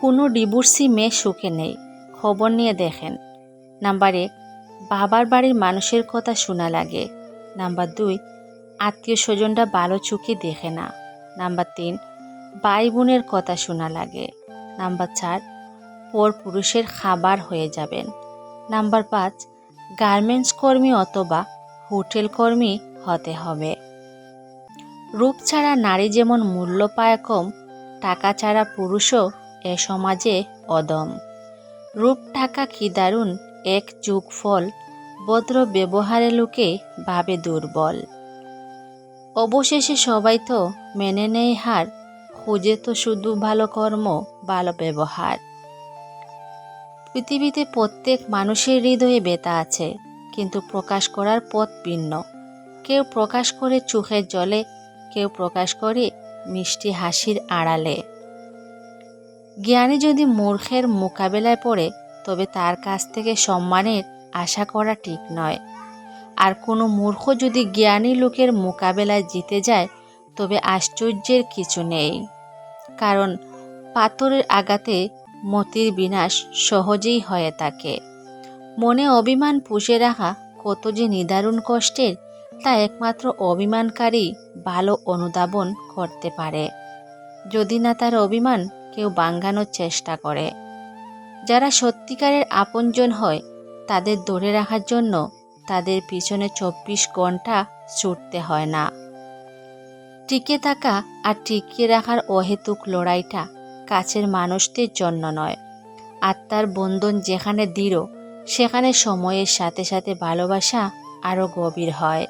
কোনো ডিভোর্সি মেয়ে সুখে নেই। খবর নিয়ে দেখেন। নাম্বার এক, বাবার বাড়ির মানুষের কথা শোনা লাগে। নাম্বার দুই, আত্মীয় স্বজনরা ভালো চোখে দেখে না। নাম্বার তিন, ভাই বোনের কথা শোনা লাগে। নাম্বার চার, পর পুরুষের খাবার হয়ে যাবেন। নাম্বার পাঁচ, গার্মেন্টস কর্মী অথবা হোটেল কর্মী হতে হবে। রূপ ছাড়া নারী যেমন মূল্য পায় কম, টাকা ছাড়া পুরুষও এ সমাজে অদম। রূপ টাকা কি দারুণ এক যুগ ফল ভদ্র ব্যবহারে লোকে ভাবে দুর্বল। অবশেষে সবাই তো মেনে নেয় হার, খুঁজে তো শুধু ভালো কর্ম, ভালো ব্যবহার। পৃথিবীতে প্রত্যেক মানুষের হৃদয়ে বেতা আছে, কিন্তু প্রকাশ করার পথ ভিন্ন। কেউ প্রকাশ করে চোখের জলে, কেউ প্রকাশ করে মিষ্টি হাসির আড়ালে। জ্ঞানী যদি মূর্খের মোকাবেলায় পড়ে, তবে তার কাছ থেকে সম্মানের আশা করা ঠিক নয়। আর কোনো মূর্খ যদি জ্ঞানী লোকের মোকাবেলায় জিতে যায়, তবে আশ্চর্যের কিছু নেই। কারণ পাথরের আঘাতে মতির বিনাশ সহজেই হয়ে থাকে। মনে অভিমান পুষে রাখা কত যে নিদারুণ কষ্টের, তা একমাত্র অভিমানকারী ভালো অনুধাবন করতে পারে। যদি না তার অভিমান কেউ বাঙ্গানোর চেষ্টা করে। যারা সত্যিকারের আপনজন হয়, তাদের ধরে রাখার জন্য তাদের পিছনে চব্বিশ ঘণ্টা ছুটতে হয় না। টিকে থাকা আর টিকিয়ে রাখার অহেতুক লড়াইটা কাছের মানুষদের জন্য নয়। আত্মার বন্ধন যেখানে দৃঢ়, সেখানে সময়ের সাথে সাথে ভালোবাসা আরও গভীর হয়।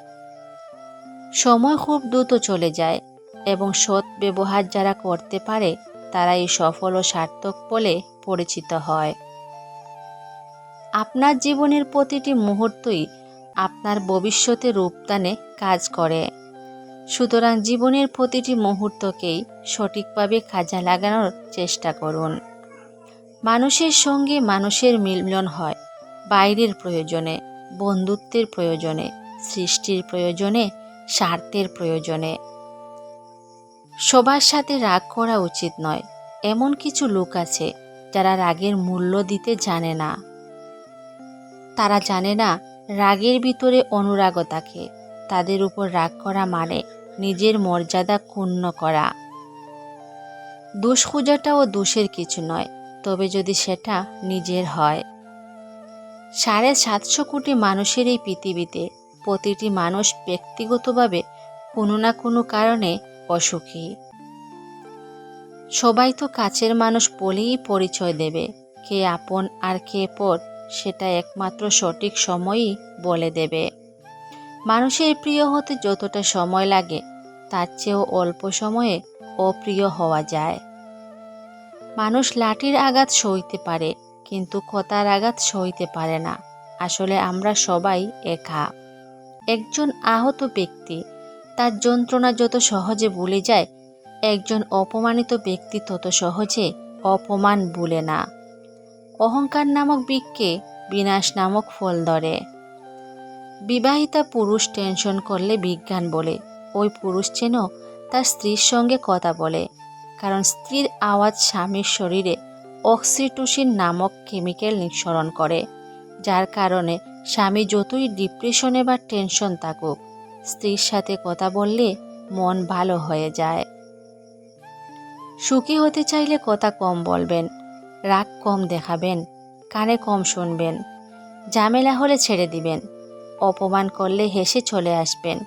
সময় খুব দ্রুত চলে যায় এবং সৎ ব্যবহার যারা করতে পারে তারাই সফল ও সার্থক বলে পরিচিত হয়। আপনার জীবনের প্রতিটি মুহূর্তই আপনার ভবিষ্যতে রূপদানে কাজ করে। সুতরাং জীবনের প্রতিটি মুহূর্তকেই সঠিকভাবে কাজে লাগানোর চেষ্টা করুন। মানুষের সঙ্গে মানুষের মিলন হয় বাইরের প্রয়োজনে, বন্ধুত্বের প্রয়োজনে, সৃষ্টির প্রয়োজনে, স্বার্থের প্রয়োজনে। সবার সাথে রাগ করা উচিত নয়। এমন কিছু লোক আছে যারা রাগের মূল্য দিতে জানে না। তারা জানে না রাগের ভিতরে অনুরাগ থাকে। তাদের উপর রাগ করা মানে নিজের মর্যাদা ক্ষুণ্ণ করা। দোষ খোঁজাটাও দোষের কিছু নয়, তবে যদি সেটা নিজের হয়। সাড়ে সাতশো কোটি মানুষের এই পৃথিবীতে প্রতিটি মানুষ ব্যক্তিগতভাবে কোনো না কোনো কারণে অসুখী। সবাই তো কাছের মানুষ বলেই পরিচয় দেবে, কে আপন আর কে পর, সেটা একমাত্র সঠিক সময়ই বলে দেবে। মানুষের প্রিয় হতে যতটা সময় লাগে, তার চেয়েও অল্প সময়ে অপ্রিয় হওয়া যায়। মানুষ লাঠির আঘাত সইতে পারে, কিন্তু কথার আঘাত সইতে পারে না। আসলে আমরা সবাই একা। একজন আহত ব্যক্তি তার যন্ত্রণা যত সহজে ভুলে যায়, একজন অপমানিত ব্যক্তি তত সহজে অপমান ভুলে না। অহংকার নামক বৃক্ষে বিনাশ নামক ফল ধরে। বিবাহিতা পুরুষ টেনশন করলে বিজ্ঞান বলে, ওই পুরুষ যেন তার স্ত্রীর সঙ্গে কথা বলে, কারণ স্ত্রীর আওয়াজ স্বামীর শরীরে অক্সিটোসিন নামক কেমিক্যাল নিঃসরণ করে, যার কারণে স্বামী যতই ডিপ্রেশনে বা টেনশন থাকুক স্ত্রীর সাথে কথা বললে মন ভালো হয়ে যায়। সুখী হতে চাইলে কথা কম বলবেন, রাগ কম দেখাবেন, কানে কম শুনবেন, ঝামেলা হলে ছেড়ে দিবেন, অপমান করলে হেসে চলে আসবেন।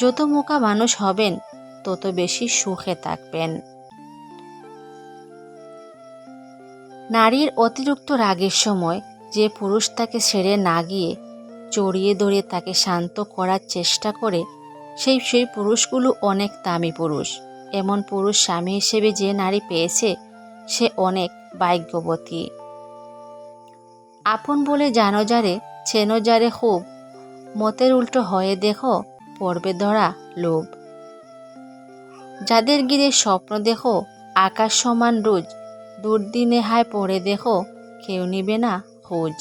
যত মোকা মানুষ হবেন, তত বেশি সুখে থাকবেন। নারীর অতিরিক্ত রাগের সময় যে পুরুষ তাকে ছেড়ে না গিয়ে জড়িয়ে ধরে তাকে শান্ত করার চেষ্টা করে, সেই সেই পুরুষগুলো অনেক দামি পুরুষ। এমন পুরুষ স্বামী হিসেবে যে নারী পেয়েছে, সে অনেক ভাগ্যবতী। আপন বলে জানো যারে, চেনো যারে খুব। মতের উল্টো হয়ে দেখো, পড়বে ধরা লোভ। যাদের গিরে স্বপ্ন দেখো, আকাশ সমান রোজ। দুর্দিনে হায় পড়ে দেখো, কেউ নিবে না খোঁজ।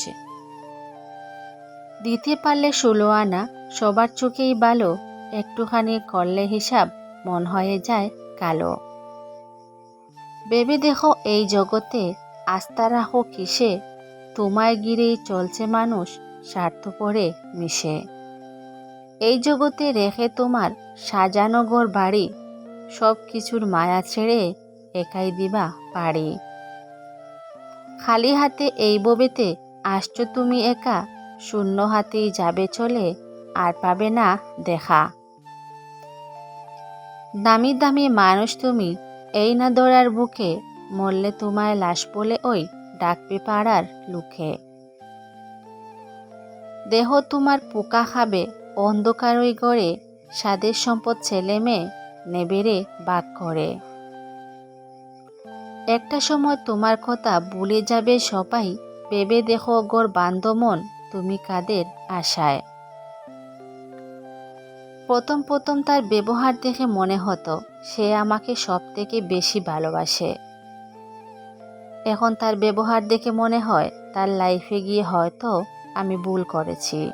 দিতে পারলে ষোলো আনা, সবার চোখেই ভালো একটুখানি করলে হিসাব, মন হয়ে যায় কালো। ভেবে দেখো এই জগতে আস্থা রাখো কিসে? তোমায় গিরেই চলছে মানুষ, স্বার্থপরে মিশে। এই জগতে রেখে তোমার সাজানো ঘর বাড়ি, সব কিছুর মায়া ছেড়ে একাই দিবা পারি খালি হাতে এই ববেতে আসছো তুমি একা শূন্য হাতেই যাবে চলে, আর পাবে না দেখা। দামি দামি মানুষ তুমি, এই না দৌড়ার বুকে, মরলে তোমায় লাশ বলে ওই ডাকবে পাড়ার লুকে। দেহ তোমার পোকা খাবে, অন্ধকার ওই গড়ে, স্বাদের সম্পদ ছেলে মেয়ে নেবেরে বাক করে একটা সময় তোমার কথা ভুলে যাবে সবাই, ভেবে দেখো গড় বান্ধমন তুমি কাদের আশায়? প্রথম প্রথম তার ব্যবহার দেখে মনে হতো, সে আমাকে সব থেকে বেশি ভালোবাসে। এখন তার ব্যবহার দেখে মনে হয়, তার লাইফে গিয়ে হয়তো আমি ভুল করেছি।